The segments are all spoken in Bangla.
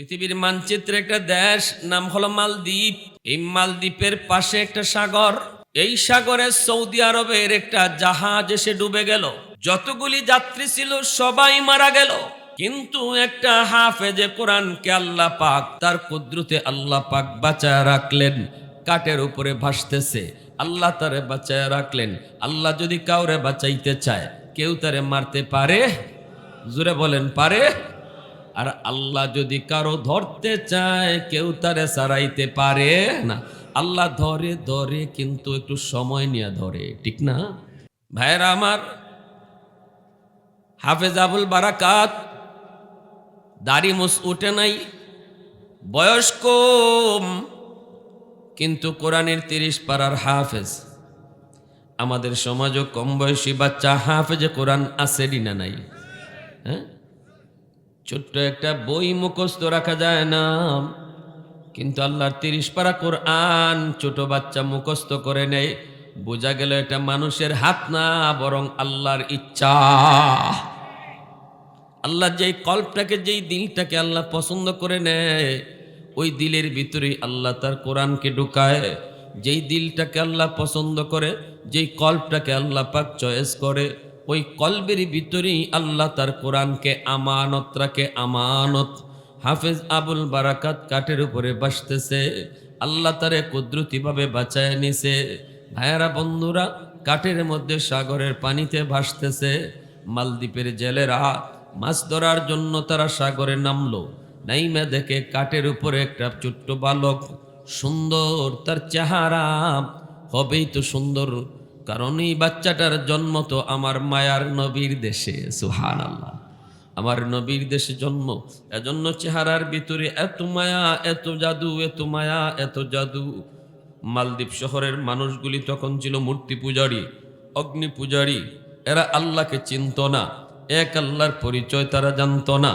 পৃথিবীর মানচিত্রে একটা দেশ, নাম হলো মালদ্বীপ। এই মালদ্বীপের পাশে একটা সাগর। এই সাগরে সৌদি আরবের একটা জাহাজ এসে ডুবে গেল। যতগুলি যাত্রী ছিল, সবাই মারা গেল। কিন্তু একটা হাফেজে কোরআনকে আল্লাহ পাক, তার কুদ্রুতে আল্লাহ পাক বাঁচায় রাখলেন। কাঠের উপরে ভাসতেছে। আল্লাহ তারে বাঁচায় রাখলেন। আল্লাহ যদি কাউরে বাঁচাইতে চায়, কেউ তারে মারতে পারে? জুড়ে বলেন, পারে? আর আল্লাহ যদি কারও ধরতে চায়, কেউ তারে সারাইতে পারে না। আল্লাহ ধরে ধরে, কিন্তু একটু সময় নিয়ে ধরে, ঠিক না? ভাইয়েরা আমার, হাফেজ আবুল বারাকাত, দাড়ি মুস উঠে নাই, বয়স কম, কিন্তু কোরআনের তিরিশ পাড়ার হাফেজ। আমাদের সমাজও কম বয়সী বাচ্চা হাফেজে কোরআন আছে না নাই? হ্যাঁ? ছোট্ট একটা বই মুখস্থ রাখা যায় না। কিন্তু আল্লাহর তিরিশ পারা কোরআন ছোট বাচ্চা মুখস্থ করে নেয়। বোঝা গেল এটা মানুষের হাত না, বরং আল্লাহর ইচ্ছা। আল্লাহ যেই কল্পটাকে, যেই দিলটাকে আল্লাহ পছন্দ করে নেয়, ওই দিলের ভিতরেই আল্লাহ তার কোরআনকে ঢুকায়। যেই দিলটাকে আল্লাহ পছন্দ করে, যেই কল্পটাকে আল্লাহ পাক চয়েস করে। ওই কলবের ভিতরেই আল্লাহ তার কোরআনকে আমানত রাখে, আমানত। হাফেজ আবুল বারাকাত কাঠের উপরে বাসতেছে। আল্লাহ তারে কুদরতিভাবে বাঁচায় নিছে। ভাইয়ারা, বন্ধুরা, কাঠের মধ্যে সাগরের পানিতে ভাসতেছে। মালদ্বীপের জেলেরা মাছ ধরার জন্য তারা সাগরে নামলো। নাইমা দেখে কাঠের উপরে একটা ছোট্ট বালক সুন্দর তার চেহারা। হবেই তো সুন্দর। কারণ এই বাচ্চাটার জন্ম তো আমার মায়ার নবীর দেশে সুহান আল্লাহ আমার নবীর দেশে জন্ম। এজন্য চেহারার ভিতরে এত মায়া, এত জাদু, এত মায়া, এত জাদু। মালদ্বীপ শহরের মানুষগুলি তখন ছিল মূর্তি পূজারী, অগ্নি পূজারী। এরা আল্লাহকে চিনত না। এক আল্লাহর পরিচয় তারা জানত না।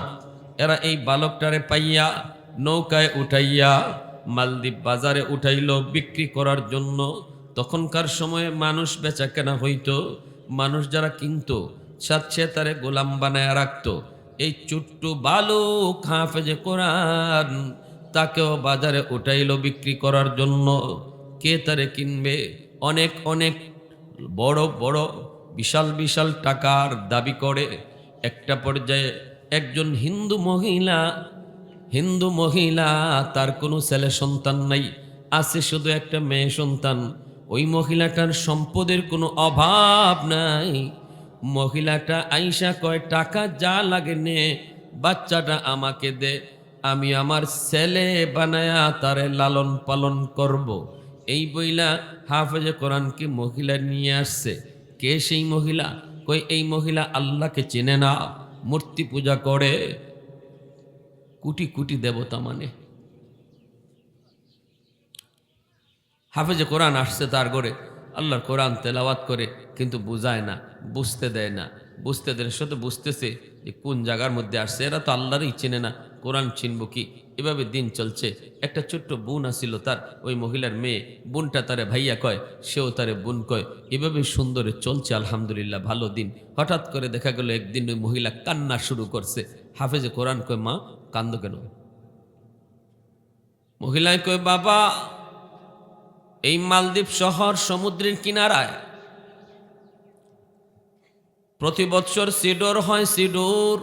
এরা এই বালকটারে পাইয়া, নৌকায় উঠাইয়া, মালদ্বীপ বাজারে উঠাইল বিক্রি করার জন্য। তখনকার সময়ে মানুষ বেচা কেনা হইতো, মানুষ যারা কিনতো, সাথে তারে গোলাম বানায় রাখতো। এই চুট্টু বালুক হাফেজে কোরআন তাকেও বাজারে উঠাইল বিক্রি করার জন্য। কে তারে কিনবে? অনেক অনেক বড় বড়, বিশাল বিশাল টাকার দাবি করে। একটা পর্যায়ে একজন হিন্দু মহিলা হিন্দু মহিলা, তার কোনো ছেলে সন্তান নাই, আছে শুধু একটা মেয়ে সন্তান। ওই মহিলাটার সম্পদের কোনো অভাব নাই। মহিলাটা আইসা কয়, টাকা যা লাগে নে, বাচ্চাটা আমাকে দে। আমি আমার ছেলে বানায়া তারে লালন পালন করব। এই বইলা হাফেজে কোরআনকে মহিলা নিয়ে আসছে। কে সেই মহিলা? কই এই মহিলা আল্লাহকে চেনে না। মূর্তি পূজা করে। কুটি কুটি দেবতা মানে। হাফেজে কোরআন আসছে তার ঘরে। আল্লাহর কোরআন তেলাওয়াত করে, কিন্তু বুঝায় না, বুঝতে দেয় না। বুঝতে দেয় শুধু বুঝতেছে যে কোন জায়গার মধ্যে আসছে। এরা তো আল্লাহরই চেনে না, কোরআন চিনব কি? এভাবে দিন চলছে। একটা ছোট্ট বোন আসিল তার, ওই মহিলার মেয়ে। বোনটা তারে ভাইয়া কয়, সেও তারে বোন কয়। এভাবে সুন্দরে চলছে, আলহামদুলিল্লাহ, ভালো দিন। হঠাৎ করে দেখা গেল একদিন ওই মহিলা কান্না শুরু করছে। হাফেজে কোরআন কয়, মা, কান্দ কেন? মহিলায় কয়, বাবা এই মালদ্বীপ শহর সমুদ্রের কিনারায়। প্রতি বছর সিডোর হয়, সিডোর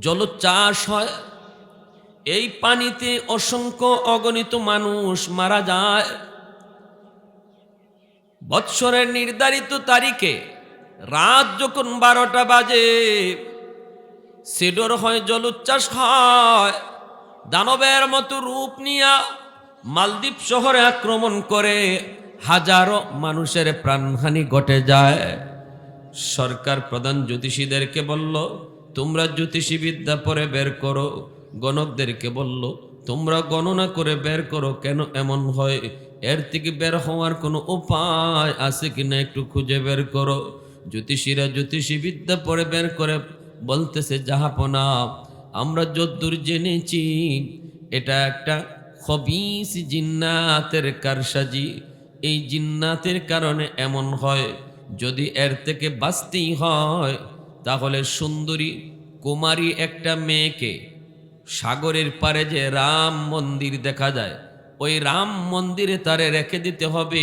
জলচাষ হয়। এই পানিতে অসংখ্য অগণিত মানুষ মারা যায়। বৎসরের নির্ধারিত তারিখে রাত যখন বারোটা বাজে, সিডোর হয়, জলোচ্ছ্বাস হয়। দানবের মতো রূপ নিয়া মালদ্বীপ শহরে আক্রমণ করে হাজারো মানুষের প্রাণহানি ঘটে যায়। সরকার প্রধান জ্যোতিষীদেরকে বলল, তোমরা জ্যোতিষী বিদ্যা পরে বের করো। গণকদেরকে বলল, তোমরা গণনা করে বের করো, কেন এমন হয়? এর থেকে বের হওয়ার কোনো উপায় আছে কিনা একটু খুঁজে বের করো। জ্যোতিষীরা জ্যোতিষী বিদ্যা পরে বের করে বলতেছে, জাহাপনা, আমরা যদ্দূর জেনেছি, এটা একটা খবিস জিন্নাতের কারসাজি। এই জিন্নাতের কারণে এমন হয়, যদি এর থেকে বাঁচতেই হয়, তাহলে সুন্দরী কুমারী একটা মেয়েকে সাগরের পারে যে রাম মন্দির দেখা যায়, ওই রাম মন্দিরে তারে রেখে দিতে হবে,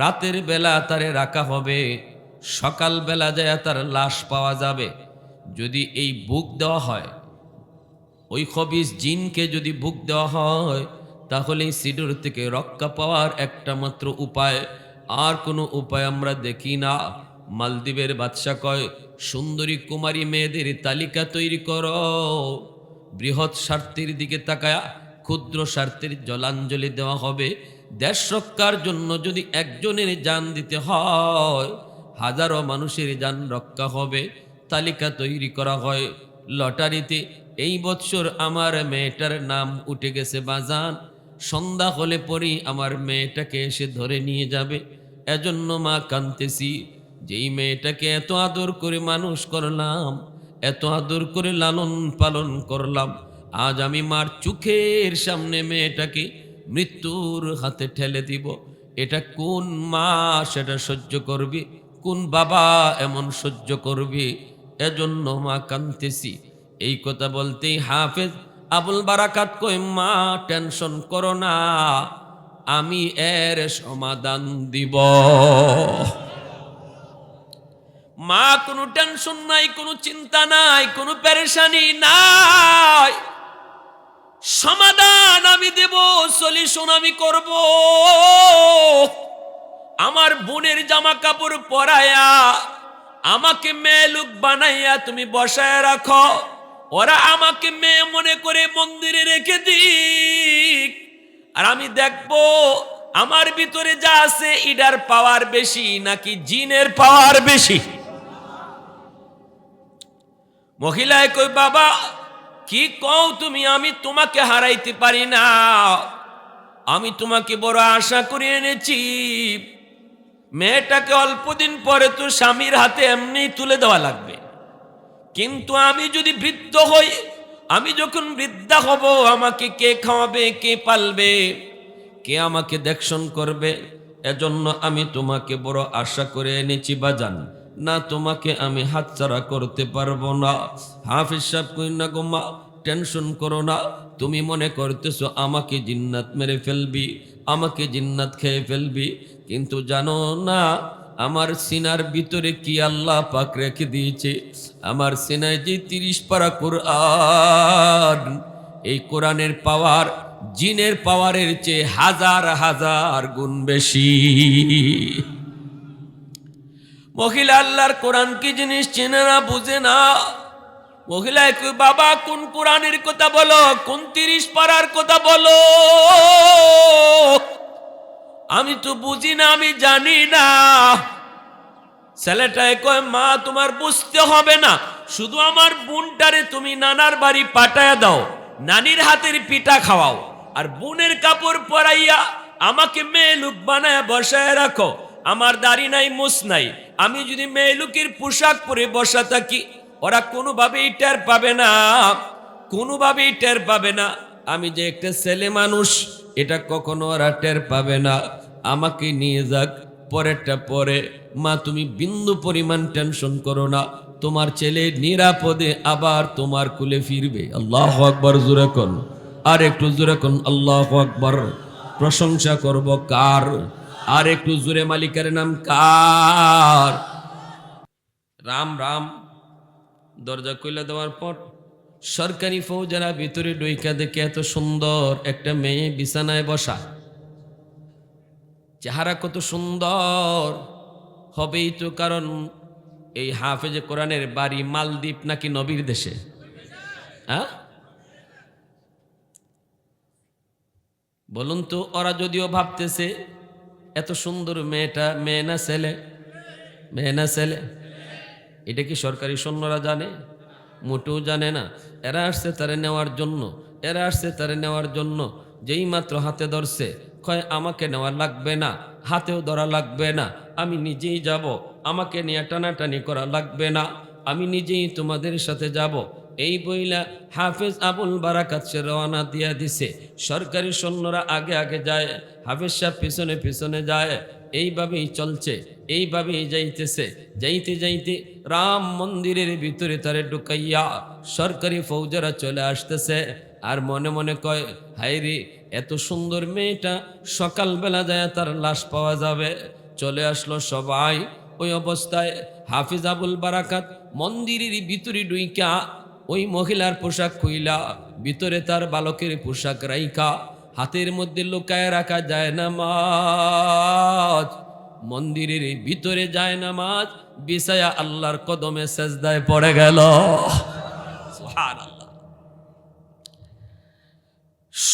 রাতের বেলা তারে রাখা হবে সকাল বেলা যায় তার লাশ পাওয়া যাবে। যদি এই বুক দেওয়া হয়, ওই খবিস জিনকে যদি বুক দেওয়া হয় তাহলে সিডুর থেকে রক্ষা পাওয়ার একটা মাত্র উপায়। আর কোনো উপায় আমরা দেখি না। মালদ্বীপের বাদশা কয়, সুন্দরী কুমারী মেয়েদের তালিকা তৈরি করো। বৃহৎ স্বার্থের দিকে তাকায়া ক্ষুদ্র স্বার্থের জলাঞ্জলি দেওয়া হবে। দেশ রক্ষার জন্য যদি একজনের যান দিতে হয়, হাজারো মানুষের যান রক্ষা হবে। তালিকা তৈরি করা হয়। লটারিতে, এই বৎসর আমার মেয়েটার নাম উঠে গেছে বাজান। সন্ধ্যা হলে পরেই আমার মেয়েটাকে এসে ধরে নিয়ে যাবে। এজন্য মা কানতেছি যেই মেয়েটাকে এত আদর করে মানুষ করলাম, এত আদর করে লালন পালন করলাম, আজ আমি মার চোখের সামনে মেয়েটাকে মৃত্যুর হাতে ঠেলে দিব। এটা কোন মা সেটা সহ্য করবে? কোন বাবা এমন সহ্য করবে? এজন্য মা কানতেছি এই কথা বলতেই হাফেজ আবুল বারাকাত কই মা, টেনশন করো না, আমি এর সমাধান দিব। মা, কোনো টেনশন নাই, কোনো চিন্তা নাই, কোনো পেরেশানি নাই। সমাধান আমি দেব, সলিউশন আমি করব। আমার বোনের জামা কাপড় পরায়া, আমাকে মেয়ে লোক বানাইয়া তুমি বসায় রাখো। ওরা আমাকে মেয়ে মনে করে মন্দিরে রেখে দিক। আর আমি দেখব, আমার ভিতরে যা আছে, ইডার পাওয়ার বেশি নাকি জিনের পাওয়ার বেশি? মহিলায় কই, বাবা, কি কও তুমি? আমি তোমাকে হারাইতে পারি না। আমি তোমাকে বড় আশা করে এনেছি। মেয়েটাকে অল্পদিন পরে তো স্বামীর হাতে এমনি তুলে দেওয়া লাগবে। কিন্তু আমি যদি বৃদ্ধ হই, আমি যখন বৃদ্ধা হব, আমাকে কে খাওয়াবে, কে পালবে? কে আমাকে দেখশন করবে? এজন্য আমি তোমাকে বড় আশা করে এনেছি, বাজান। না, তোমাকে আমি হাতছাড়া করতে পারব না। হাফিজ সাহেব কই, না গো মা, টেনশন করো না। তুমি মনে করতেছো আমাকে জিন্নাত মেরে ফেলবি, আমাকে জিন্নাত খেয়ে ফেলবি। কিন্তু জানো না আমার সিনার ভিতরে কি আল্লাহ পাক রেখে দিয়েছে? আমার সিনায় যে তিরিশ পারা কোরআন, এই কোরআনের পাওয়ার জিনের পাওয়ারের চেয়ে হাজার হাজার গুণ বেশি। মহিলা আল্লাহর কোরআন কি জিনিস চেনে না, বুঝে না? মহিলায় বাবা, কোন কোরআনের কথা বলো? কোন তিরিশ পারার কথা বলো? আমি তো বুঝি না, আমি জানি না। ছেলেটায় কয়, মা, তোমার বুঝতে হবে না। শুধু আমার বোনটারে তুমি নানার বাড়ি পাঠায় দাও, নানির হাতের পিঠা খাওয়াও, আর বোনের কাপড় পরাইয়া আমাকে মেয়ে লুক বানায় বসায় রাখো। আমার দাড়ি নাই মুস নাই। আমি যদি মেয়ে লুকের পোশাক পরে বসা থাকি, ওরা কোনোভাবেই টের পাবে না, কোনোভাবেই টের পাবে না। আমি যে একটা ছেলে মানুষ, এটা কখনো ওরা টের পাবে না। আমাকে নিয়ে যাক, পরেরটা পরে। মা, তুমি বিন্দু পরিমাণ টেনশন করো না। তোমার ছেলে নিরাপদে আবার তোমার কুলে ফিরবে। আল্লাহ আকবর, জোরে কন। আর একটু জোরে কন, আল্লাহ আকবর। প্রশংসা করব কার? আর একটু জোরে, মালিকের নাম কার? রাম রাম। দরজা খুলে দেওয়ার পর সরকারি ফৌজারা ভিতরে ডইকা দেখে এত সুন্দর একটা মেয়ে বিছানায় বসা। চেহারা কত সুন্দর। হবেই তো কারণ এই হাফেজে কোরআনের বাড়ি মালদ্বীপ নাকি নবীর দেশে। হ্যাঁ? বলুন তো, ওরা যদিও ভাবতেছে, এত সুন্দর মেয়েটা, মেয়ে না ছেলে? মেয়ে না ছেলে? এটা কি সরকারি সৈন্যরা জানে? মোটেও জানে না। এরা আসছে তারে নেওয়ার জন্য, এরা আসছে তারে নেওয়ার জন্য। যেই মাত্র হাতে ধরছে, কয়, আমাকে নেওয়া লাগবে না, হাতেও ধরা লাগবে না, আমি নিজেই যাব, আমাকে নিয়ে টানাটানি করা লাগবে না, আমি নিজেই তোমাদের সাথে যাব। এই বইলা হাফেজ আবুল বারাকাত সে রওনা দিয়া দিছে। সরকারি সৈন্যরা আগে আগে যায়, হাফেজ সাহেব পিছনে পিছনে যায় এইভাবেই চলছে, এইভাবেই যাইতেছে। যাইতে যাইতে রাম মন্দিরের ভিতরে তারে ঢুকাইয়া সরকারি ফৌজারা চলে আসতেছে। আর মনে মনে কয় হাই রে, এত সুন্দর মেয়েটা সকালবেলা যায় তার লাশ পাওয়া যাবে। চলে আসলো সবাই। ওই অবস্থায় হাফিজ আবুল বারাকাত মন্দিরের ভিতরে ডুইকা ওই মহিলার পোশাক খুইলা, ভিতরে তার বালকের পোশাক রাইকা হাতের মধ্যে লুকায় রাখা যায় না মাছ মন্দিরের ভিতরে যায় না মাছ বিছায়া আল্লাহর কদমে সেজদায় পড়ে গেল।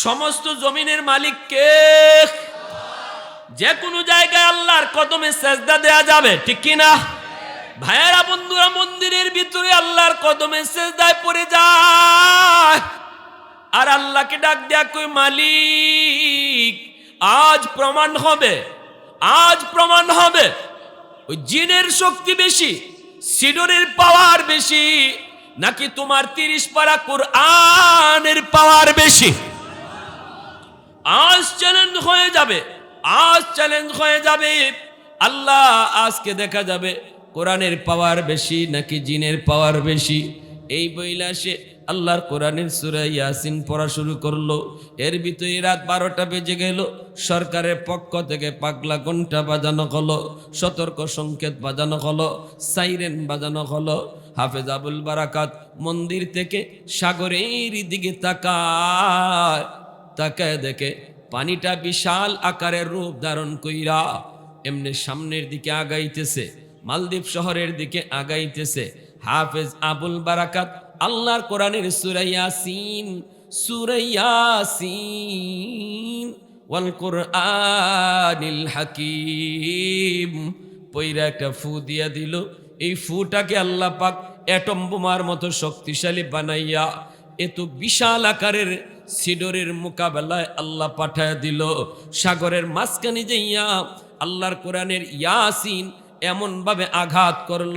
সমস্ত জমিনের মালিক কে? যে কোনো জায়গায় আল্লাহর কদমে সেজদা দেয়া যাবে, ঠিক কি না? ভাইয়েরা, বন্ধুরা, মন্দিরের ভিতরে আল্লাহর কদমে সেজদায় পড়ে যায়। আর আল্লাহকে ডাক দেয়া কই, মালিক, আজ প্রমাণ হবে, আজ প্রমাণ হবে, ওই জিনের শক্তি বেশি, সিডরের পাওয়ার বেশি, নাকি তোমার তিরিশ পারা কোরআনের পাওয়ার বেশি? আজ চ্যালেঞ্জ হয়ে যাবে, আজ চ্যালেঞ্জ হয়ে যাবে, আল্লাহ আজকে দেখা যাবে, কোরআনের পাওয়ার বেশি, নাকি জিনের পাওয়ার বেশি? এই বইলা সে আল্লাহর কোরআনের সুরা ইয়াসিন পড়া শুরু করল। এর ভিতরে রাত বারোটা বেজে গেল। সরকারের পক্ষ থেকে পাগলা ঘণ্টা বাজানো হলো, সতর্ক সংকেত বাজানো হলো, সাইরেন বাজানো হলো। হাফেজ আবুল বারাকাত মন্দির থেকে সাগরের দিকে তাকায় তাকায় দেখে পানিটা বিশাল আকারের রূপ ধারণ কইরা এমনি সামনের দিকে আগাইতেছে, মালদ্বীপ শহরের দিকে আগাইতেছে। হাফেজ আবুল বারাকাত আল্লাহর কোরআনের সুরাইয়াসিন সুরাইয়াসিন ওয়াল কোরআনিল হাকিম। পইরা একটা ফু দিয়া দিল। এই ফুটাকে আল্লাহ পাক অ্যাটম বোমার মতো শক্তিশালী বানাইয়া এত বিশাল আকারের সিডরের মোকাবেলায় আল্লাহ পাঠায় দিল। সাগরের মাঝখানে যাইয়া আল্লাহর কোরআনের ইয়াসিন এমনভাবে আঘাত করল।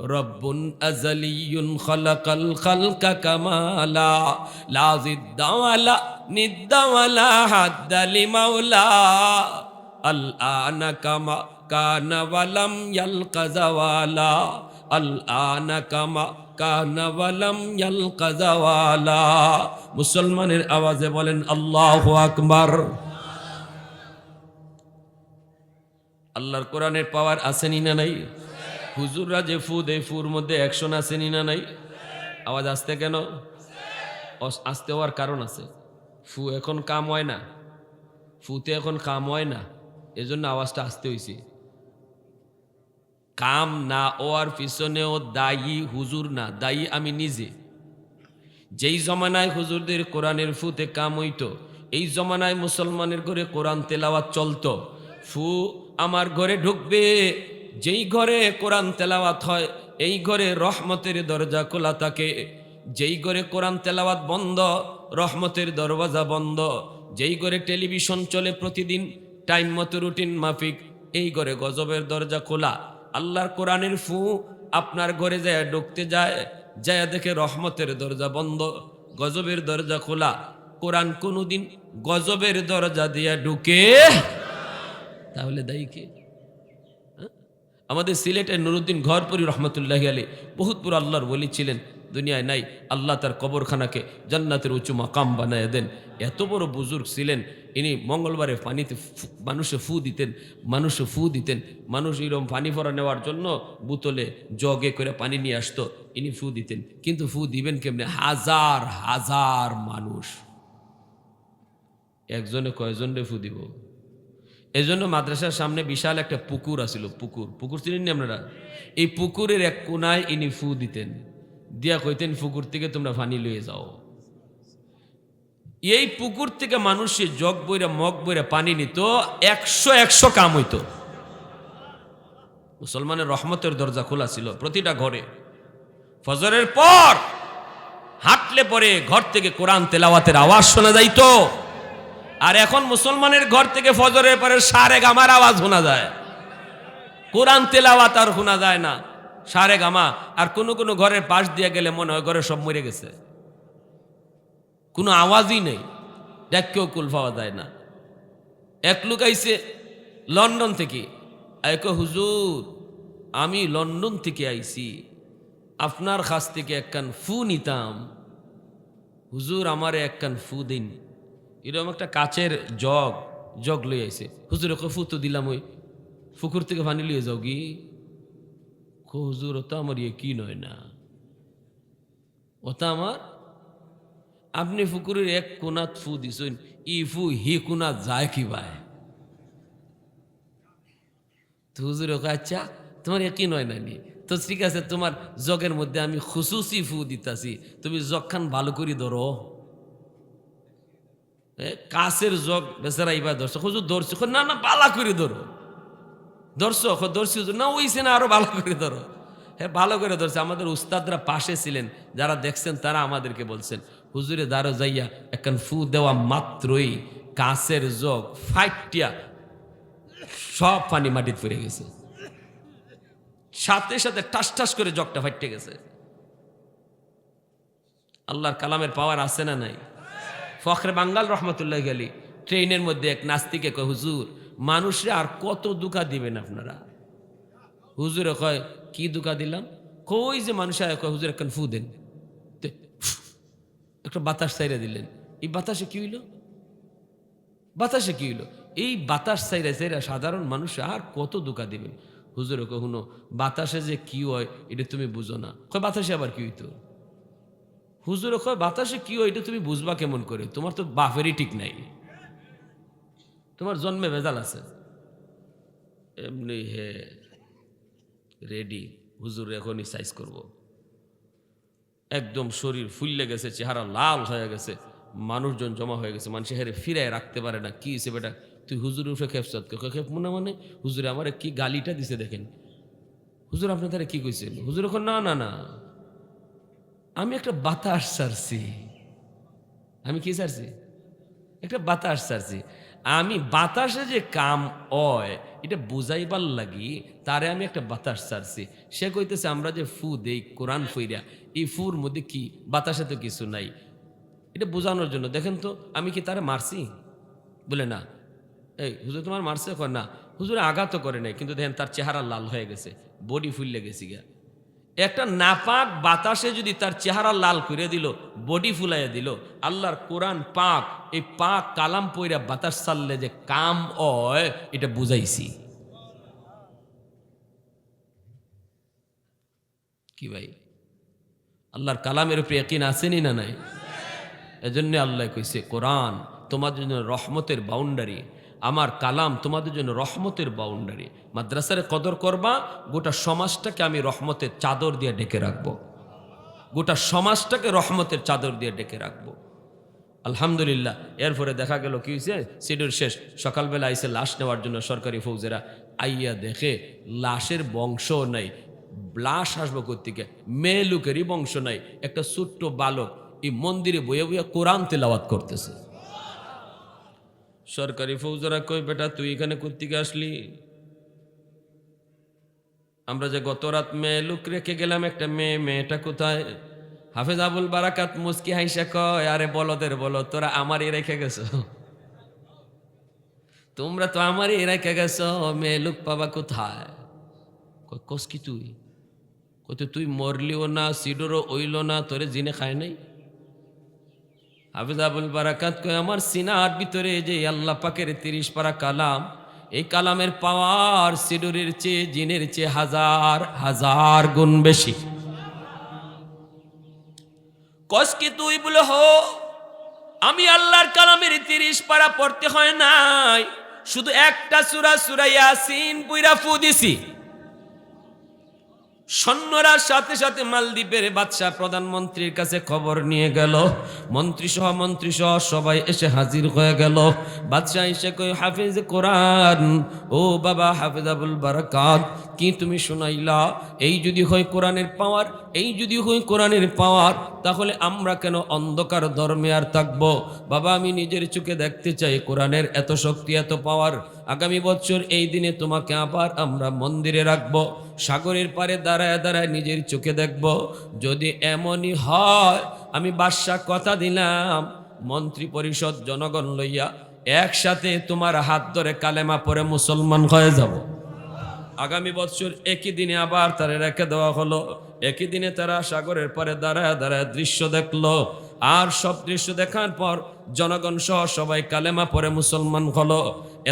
رب أزلي خلق الخلق كمالا لا ضد ولا ند ولا حد لمولا الآن كما كان ولم يلق زوالا الآن كما كان ولم يلق زوالا মুসলমানের আওয়াজে বলেন আল্লাহু আকবার আল্লাহর কোরআনের পাওয়ার আসেনি না নাই হুজুররা যে ফু দেয়, ফুর মধ্যে অ্যাকশন আসেনি না নাই? আওয়াজ আসতে কেন? আসতে হওয়ার কারণ আছে। ফু এখন কাম হয় না। ফুতে এখন কাম হয় না। এজন্য আওয়াজটা আসতে হয়েছে কাম না ওয়ার পিছনেও দায়ী হুজুর না, দায়ী আমি নিজে। যেই জমানায় হুজুরদের কোরআনের ফুতে কাম হইত, এই জমানায় মুসলমানের ঘরে কোরআন তেলাওয়াত চলতো। ফু আমার ঘরে ঢুকবে। যেই ঘরে কোরআন তেলাওয়াত হয়, এই ঘরে রহমতের দরজা খোলা থাকে। যেই ঘরে কোরআন তেলাওয়াত বন্ধ, রহমতের দরওয়াজা বন্ধ। যেই ঘরে টেলিভিশন চলে প্রতিদিন, টাইম মতো রুটিন মাফিক, এই ঘরে গজবের দরজা খোলা। আল্লাহর কোরআনের ফু আপনার ঘরে যায়, ঢুকতে যায় যায় দেখে রহমতের দরজা বন্ধ, গজবের দরজা খোলা। কোরআন কোনোদিন গজবের দরজা দিয়া ঢুকে, তাহলে দায়ী কে? আমাদের সিলেটের নুরুদ্দিন ঘরপুরি রহমতুল্লাহ আলী বহুত পুরো আল্লাহর বলি ছিলেন। দুনিয়ায় নাই। আল্লাহ তার কবরখানাকে জান্নাতের উঁচু মাকাম বানায় দেন। এত বড় বুজুর্গ ছিলেন। ইনি মঙ্গলবারে পানিতে মানুষে ফু দিতেন, মানুষে ফু দিতেন। মানুষ এরকম পানি ভরা নেওয়ার জন্য বোতলে জগে করে পানি নিয়ে আসতো। ইনি ফু দিতেন। কিন্তু ফু দিবেন কেমনে? হাজার হাজার মানুষ। একজনে কয়জনে ফু দিব? এজন্য মাদ্রাসার সামনে বিশাল একটা পুকুর আছিল, পুকুর। পুকুর চিনেন নি আপনারা? এই পুকুরের এক কোনায় ইনি ফু দিতেন। দিয়া কইতেন, পুকুর থেকে তোমরা পানি লয়ে যাও। এই পুকুর থেকে মানুষে জগ বইরা, মগ বইরা পানি নিত, একশো একশো কাম হইতো। মুসলমানের রহমতের দরজা খোলা ছিল প্রতিটা ঘরে। ফজরের পর হাঁটলে পরে ঘর থেকে কোরআন তেলাওয়াতের আওয়াজ শোনা যাইতো। আর এখন মুসলমানের ঘর থেকে ফজরের পরে সারে গামার আওয়াজ শোনা যায়। কোরআন তেলাওয়াত আর শোনা যায় না। সারে গামা আর কোনো কোনো ঘরের পাশ দিয়ে গেলে মনে হয় ঘরে সব মরে গেছে। কোনো আওয়াজই নেই। দেখকেও কুল পাওয়া যায় না। এক লোক আইছে লন্ডন থেকে। এক হুজুর, আমি লন্ডন থেকে আইছি। আপনার কাছ থেকে একখান ফু নিতাম। হুজুর আমারে একখান ফু দিন। এরকম একটা কাচের জগ জগ লই আইছে। হুজুর ওকে ফু তো দিলাম ওই ফুকুর থেকে পানি লিয়ে যাও কি? কো হুজুর ওটা আমার ইয়ে কি নয় না। ওটা আমার, আপনি ফুকুরের এক কোনাত ফু দিছেন, ই ফু হি কোনাত যায় কি ভাই তো হুজুর আচ্ছা তোমার একই নয় না নি? তো ঠিক আছে, তোমার জগের মধ্যে আমি খুশুসি ফু দিতাছি, তুমি জগখান ভালো করে ধরো। কাছের জগ বেচারা ইবা ধরছো। হুজুর ধরছি? না না, বালা করে ধরো। ধরছো? ধরছি হুজুর না ওইছে না আরও ভালো করে ধরো। হ্যাঁ ভালো করে ধরছে। আমাদের উস্তাদরা পাশে ছিলেন। যারা দেখছেন, তারা আমাদেরকে বলছেন, হুজুরে দাঁড়ো যাইয়া একখান ফু দেওয়া মাত্রই কাছের জগ ফাইটিয়া সব পানি মাটিতে পড়ে গেছে। সাথে সাথে ঠাস ঠাস করে জগটা ফাইটে গেছে। আল্লাহর কালামের পাওয়ার আছে না নাই? ফখরে বাঙ্গাল রহমতুল্লাহ গেলি। ট্রেনের মধ্যে এক নাস্তিকে কয়, হুজুর, মানুষরা আর কত দুঃখা দিবেন আপনারা? হুজুরে কয়, কি দুঃখা দিলাম? কই যে মানুষ আয় কয়, হুজুর একখান ফু দেন। একটা বাতাস সাইরা দিলেন। এই বাতাসে কি হইল? বাতাসে কি হইল? এই বাতাস সাইরা সাইরা সাধারণ মানুষ আর কত দুঃখা দিবেন? হুজুরে কখনো বাতাসে যে কি হয়, এটা তুমি বুঝো না। কয়, বাতাসে আবার কি হইতো? হুজুরে কয়, বাতাসে কি এটা তুমি বুঝবা কেমন করে? তোমার তো বাপেরই ঠিক নাই। তোমার জন্মে ভেজাল আছে। এমনি হে রেডি হুজুর এখনই সাইজ করব। একদম শরীর ফুললে গেছে, চেহারা লাল হয়ে গেছে, মানুষজন জমা হয়ে গেছে, মানুষ হেরে ফিরায় রাখতে পারে না, কি হিসেবে বেটা? তুই হুজুর উঠে খেপসাত খেপ মনে মানে? হুজুরে আমার কি গালিটা দিছে দেখেন? হুজুর আপনার কি কইছেন হুজুর এখন না না না। আমি একটা বাতাস ছাড়ছি আমি কি ছাড়ছি একটা বাতাস ছাড়ছি আমি বাতাসে যে কাম অয়, এটা বুঝাইবার লাগি, তারে আমি একটা বাতাস ছাড়ছি সে কইতেছে, আমরা যে ফু দেই, কোরআন ফইরা, এই ফুর মধ্যে কি? বাতাসে তো কিছু নাই। এটা বোঝানোর জন্য। দেখেন তো, আমি কি তারে মারছি? বলে না। এই, হুজুর তোমার মারছে? কর না। হুজুর আঘাতও করে নাই, কিন্তু দেখেন তার চেহারা লাল হয়ে গেছে, বডি ফুললে গেছি গা একটা নাপাক বাতাসে যদি তার চেহারা লাল করে দিল, বডি ফুলাইয়া দিল, আল্লাহর কোরআন পাক, এই পাক কালাম পইরা বাতাস চাললে যে কাম অয়, এটা বুঝাইছি। কি ভাই? আল্লাহর কালামের উপরে একিন আসেনি না নাই? এজন্য আল্লাহ কইছে, কোরআন তোমার জন্য রহমতের বাউন্ডারি আমার কালাম তোমাদের জন্য রহমতের বাউন্ডারি। মাদ্রাসারে কদর করবা, গোটা সমাজটাকে আমি রহমতের চাদর দিয়ে ডেকে রাখব। গোটা সমাজটাকে রহমতের চাদর দিয়ে ডেকে রাখব। আলহামদুলিল্লাহ, এরপরে দেখা গেল কি হয়েছে সিডুর শেষ। সকালবেলা আইসে লাশ নেওয়ার জন্য সরকারি ফৌজেরা, আইয়া দেখে, লাশের বংশ নাই, লাশ আসব কোথেকে মেয়ে লোকেরই বংশ নাই, একটা ছোট্ট বালক এই মন্দিরে বইয়ে বইয়া কোরআন তেলাওয়াত করতেছে। সরকারি ফৌজরা কই বেটা, তুই এখানে কোথেকে আসলি? আমরা যে গত রাত মেয়ে লুক রেখে গেলাম, একটা মেয়ে, মেয়েটা কোথায়? হাফেজ আবুল বারাকাত মুস্কি হাইসা কয়, আরে বলদের বলো, তোরা আমারই রেখে গেছো। তোমরা তো আমারই রেখে গেছো, মেয়ে লুক পাবা কোথায়? কস কি তুই? কত তুই মরলিও না, সিডোরও ওইল না, তোরে জিনে খায় নাই? আবুল বারাকাত কয়, আমার সিনার ভিতরে যে আল্লাহ পাকের তিরিশ পারা কালাম, এই কালামের পাওয়ার সিডুরের চেয়ে, জিনের চেয়ে হাজার হাজার গুণ বেশি। কসকে তুই বলে হো, আমি আল্লাহর কালামের তিরিশ পারা পড়তে হয় নাই, শুধু একটা সুরা সুরা ইয়াসিন পুইরা ফু দিছি। সৈন্যরা সাথে সাথে মালদ্বীপের বাদশাহ প্রধানমন্ত্রীর কাছে খবর নিয়ে গেল। মন্ত্রী সহ মন্ত্রী সহ সবাই এসে হাজির হয়ে গেল। বাদশাহ এসে কই হাফিজ কোরআন, ও বাবা হাফিজ আবুল বারাকাত কি তুমি শোনাইলা? এই যদি হয় কোরআনের পাওয়ার, এই যদি হয় কোরআনের পাওয়ার, তাহলে আমরা কেন অন্ধকার ধর্মে আর থাকব? বাবা, আমি নিজের চোখে দেখতে চাই কোরআনের এত শক্তি, এত পাওয়ার। আগামী বছর এই দিনে তোমাকে আবার আমরা মন্দিরে রাখব, সাগরের পারে দাঁড়ায় দাঁড়ায় নিজের চোখে দেখব। যদি এমনই হয়, আমি বাদশাহ কথা দিলাম, মন্ত্রী পরিষদ জনগণ লইয়া একসাথে তোমার হাত ধরে কালেমা পরে মুসলমান হয়ে যাব। আগামী বছর একই দিনে আবার তারা রেখে দেওয়া হলো। একই দিনে তারা সাগরের পরে দাঁড়ায় দাঁড়ায় দৃশ্য দেখল। আর সব দৃশ্য দেখার পর জনগণ সহ সবাই কালেমা পরে মুসলমান হলো।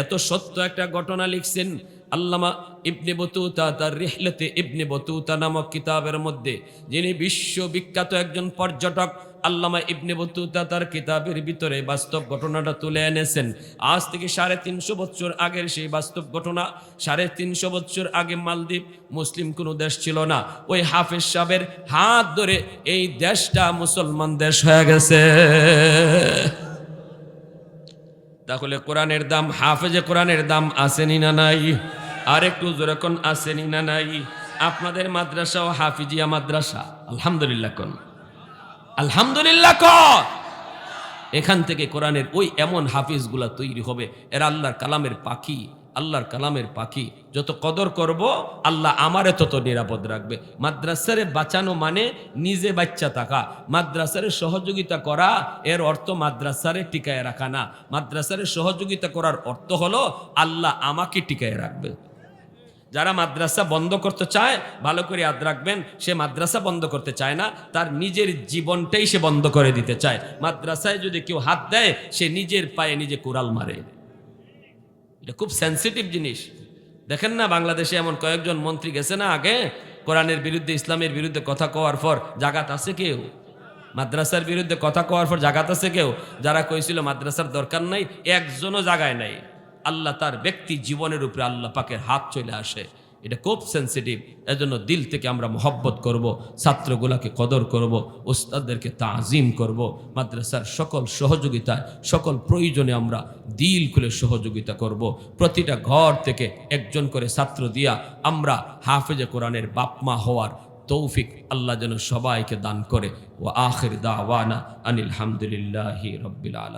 এত সত্য একটা ঘটনা লিখছেন আল্লামা ইবনে বতুতা, তার রিহলতে ইবনে বতুতা নামক কিতাবের মধ্যে, যিনি বিশ্ববিখ্যাত একজন পর্যটক আল্লামা ইবনে বতুতা তার কিতাবের ভিতরে বাস্তব ঘটনাটা তুলে এনেছেন। আজ থেকে সাড়ে তিনশো বছর আগের সেই বাস্তব ঘটনা, সাড়ে তিনশো বছর আগে মালদ্বীপ মুসলিম কোনো দেশ ছিল না। ওই হাফেজ সাহেবের হাত ধরে এই দেশটা মুসলমান দেশ হয়ে গেছে। তাহলে কোরআনের দাম, হাফেজে কোরআনের দাম আসেনি না নাই? আর একটু যেরকম আসেনি না নাই? আপনাদের মাদ্রাসা ও হাফিজিয়া মাদ্রাসা, আলহামদুলিল্লাহ কোন। আলহামদুলিল্লাহ ক এখান থেকে কোরআনের ওই এমন হাফিজগুলা তৈরি হবে। এরা আল্লাহর কালামের পাখি, আল্লাহর কালামের পাখি। যত কদর করব, আল্লাহ আমারে তত নিরাপদ রাখবে। মাদ্রাসারে বাঁচানো মানে নিজে বাচ্চা থাকা। মাদ্রাসারে সহযোগিতা করা, এর অর্থ মাদ্রাসারে টিকায় রাখা না। মাদ্রাসারে সহযোগিতা করার অর্থ হলো, আল্লাহ আমাকে টিকায় রাখবে। যারা মাদ্রাসা বন্ধ করতে চায়, ভালো করে ইয়াদ রাখবেন, সে মাদ্রাসা বন্ধ করতে চায় না, তার নিজের জীবনটাই সে বন্ধ করে দিতে চায়। মাদ্রাসায় যদি কেউ হাত দেয়, সে নিজের পায়ে নিজে কুড়াল মারে। এটা খুব সেন্সিটিভ জিনিস। দেখেন না, বাংলাদেশে এমন কয়েকজন মন্ত্রী গেছে না আগে, কোরআনের বিরুদ্ধে, ইসলামের বিরুদ্ধে কথা কওয়ার পর জাগাত আছে কেউ? মাদ্রাসার বিরুদ্ধে কথা কওয়ার পর জাগাত আছে কেউ? যারা কইছিল মাদ্রাসার দরকার নাই, একজনও জাগায় নাই। আল্লাহ তার ব্যক্তি জীবনের উপরে আল্লাহ পাকের হাত চলে আসে। এটা খুব সেন্সিটিভ এজন্য দিল থেকে আমরা মহব্বত করব, ছাত্রগুলাকে কদর করব, ওস্তাদদেরকে তাজিম করব, মাদ্রাসার সকল সহযোগিতায়, সকল প্রয়োজনে আমরা দিল খুলে সহযোগিতা করব। প্রতিটা ঘর থেকে একজন করে ছাত্র দিয়া আমরা হাফেজে কোরআনের বাপমা হওয়ার তৌফিক আল্লাহ যেন সবাইকে দান করে। ও আখির দাওয়ানা আনিল হামদুলিল্লাহি রব্বিল আলম